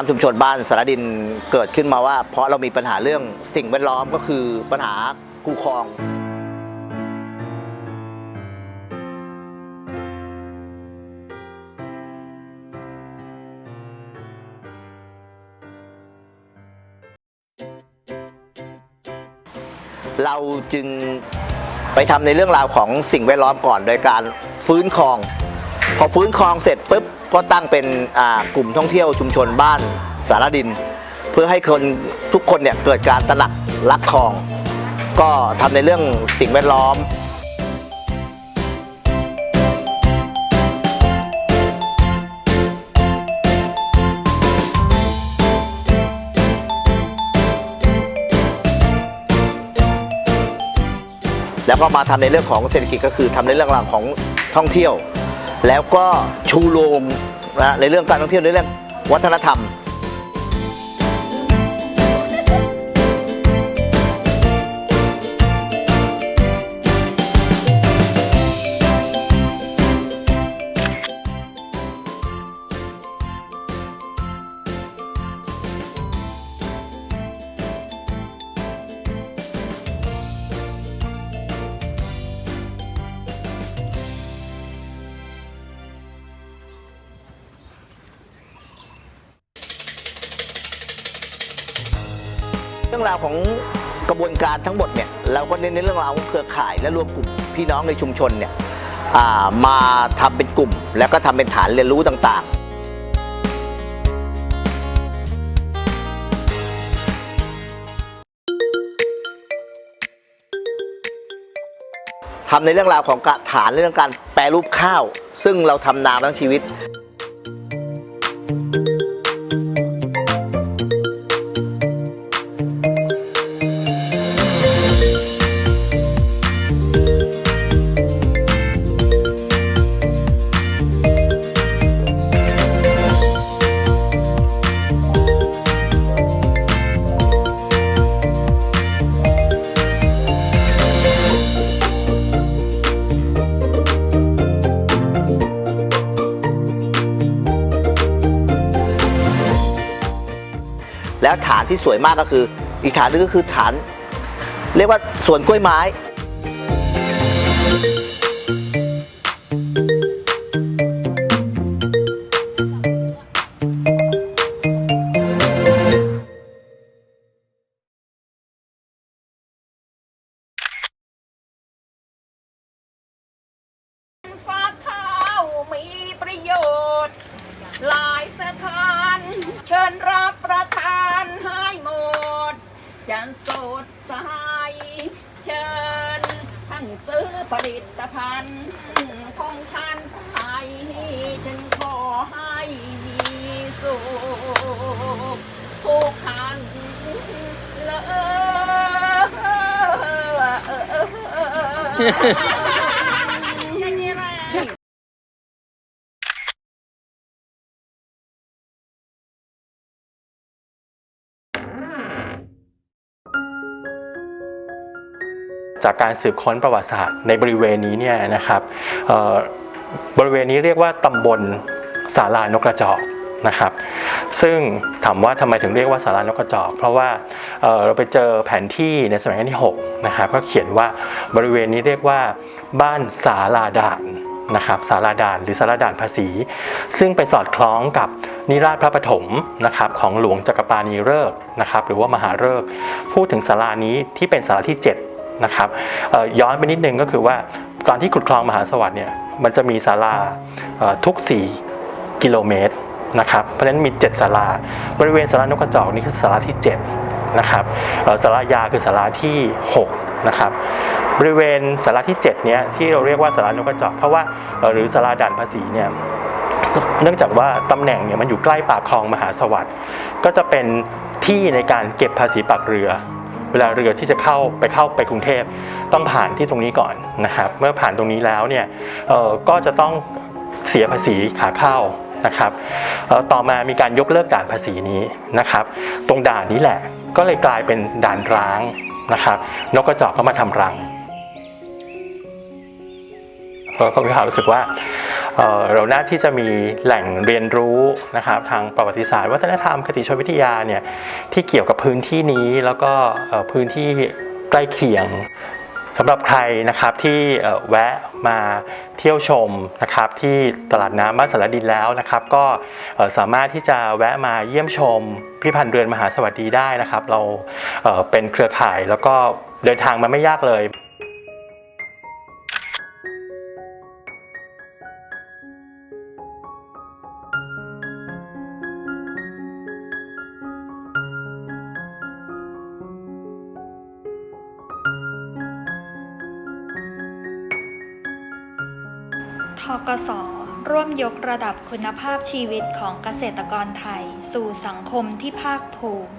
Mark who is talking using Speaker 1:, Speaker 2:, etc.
Speaker 1: น้ำชุมชนบ้านสารดินเกิดขึ้นมาว่า เพราะเรามีปัญหาเรื่องสิ่งแวดล้อมก็คือปัญหาคูคลอง เราจึงไปทำในเรื่องราวของสิ่งแวดล้อมก่อนโดยการฟื้นคลอง พอฟื้นคลองเสร็จปุ๊บก็ตั้งเป็นกลุ่มท่องเที่ยวชุมชนบ้านสารดิน เพื่อให้คนทุกคนเนี่ยเกิดการตระหนักรักคลอง ก็ทำในเรื่องสิ่งแวดล้อมแล้วก็มาทำในเรื่องของเศรษฐกิจก็คือทำในเรื่องราวของท่องเที่ยว แล้วก็ชูโรงนะในเรื่องการท่องเที่ยวในเรื่องวัฒนธรรม รื่องราวของกระบวนการทั้งหมดเนี่ยเราก็เน้นในเรื่องราวของเครือข่าย และรวมกลุ่มพี่น้องในชุมชนเนี่ยมาทำเป็นกลุ่ม แล้วก็ทำเป็นฐานเรียนรู้ต่างๆทำในเรื่องราวของการฐานเรื่องการแปรรูปข้าว ซึ่งเราทำนามาทั้งชีวิต แล้วฐานที่สวยมากก็คือ อีกฐานหนึงก็คือฐาน เรียกว่าสวนกล้วยไม้
Speaker 2: มีประโยชน์ หลายสถาน เชิญรับ ผลิตภัณฑ์ของฉันไปฉันขอให้มีสุขทุกท่านเลย
Speaker 3: จากการสืบค้นประวัติศาสตร์ในบริเวณนี้เนี่ยนะครับบริเวณนี้เรียกว่าตำบลสาลานกกระจอกนะครับ ซึ่งถามว่าทำไมถึงเรียกว่าสาลานกกระจอก เพราะว่าเเราไปเจอแผนที่ในสมัยรัชกาลที่6นะครับก็เขียนว่าบริเวณนี้เรียกว่าบ้านสาลาด่านนะครับสาลาด่านหรือสาลาด่านภาษี ซึ่งไปสอดคล้องกับนิราชพระปฐมนะครับของหลวงจักรปานีฤกษ์นะครับหรือว่ามหาฤกษ์พูดถึงศาลานี้ที่เป็นศาลาที่ 7 นะครับย้อนไปนิดนึงก็คือว่าตอนที่ขุดคลองมหาสวัสดิ์เนี่ยมันจะมีศาลาทุก 4 กิโลเมตรนะครับเพราะฉะนั้นมี 7ศาลาบริเวณศาลานกกระจอกนี่คือศาลาที่ 7 นะครับศาลายาคือศาลาที่ 6 นะครับบริเวณศาลาที่7เนี้ยที่เราเรียกว่าศาลานกกระจอกเพราะว่าหรือศาลาด่านภาษีเนี่ยเนื่องจากว่าตำแหน่งเนี่ยมันอยู่ใกล้ปากคลองมหาสวัสดิ์ก็จะเป็นที่ในการเก็บภาษีปากเรือ เวลาเรือที่จะเข้าไปเข้าไปกรุงเทพต้องผ่านที่ตรงนี้ก่อนนะครับเมื่อผ่านตรงนี้แล้วเนี่ยก็จะต้องเสียภาษีขาเข้านะครับต่อมามีการยกเลิกด่านภาษีนี้นะครับ ตรงด่านนี้แหละก็เลยกลายเป็นด่านร้างนะครับนกกระจอกก็มาทำรังก็ก็มีความรู้สึกว่า เราน่าที่จะมีแหล่งเรียนรู้นะครับทางประวัติศาสตร์วัฒนธรรมคติชนวิทยาเนี่ยที่เกี่ยวกับพื้นที่นี้แล้วก็พื้นที่ใกล้เคียงสำหรับใครนะครับที่แวะมาเที่ยวชมนะครับที่ตลาดน้ำบ้านสารดินแล้วนะครับ ก็สามารถที่จะแวะมาเยี่ยมชมพิพันธ์เรือนมหาสวัสดีได้นะครับ เราเป็นเครือข่ายแล้วก็เดินทางมาไม่ยากเลย
Speaker 4: ทกส ร่วมยกระดับคุณภาพชีวิตของเกษตรกรไทย สู่สังคมที่ภาคภูมิ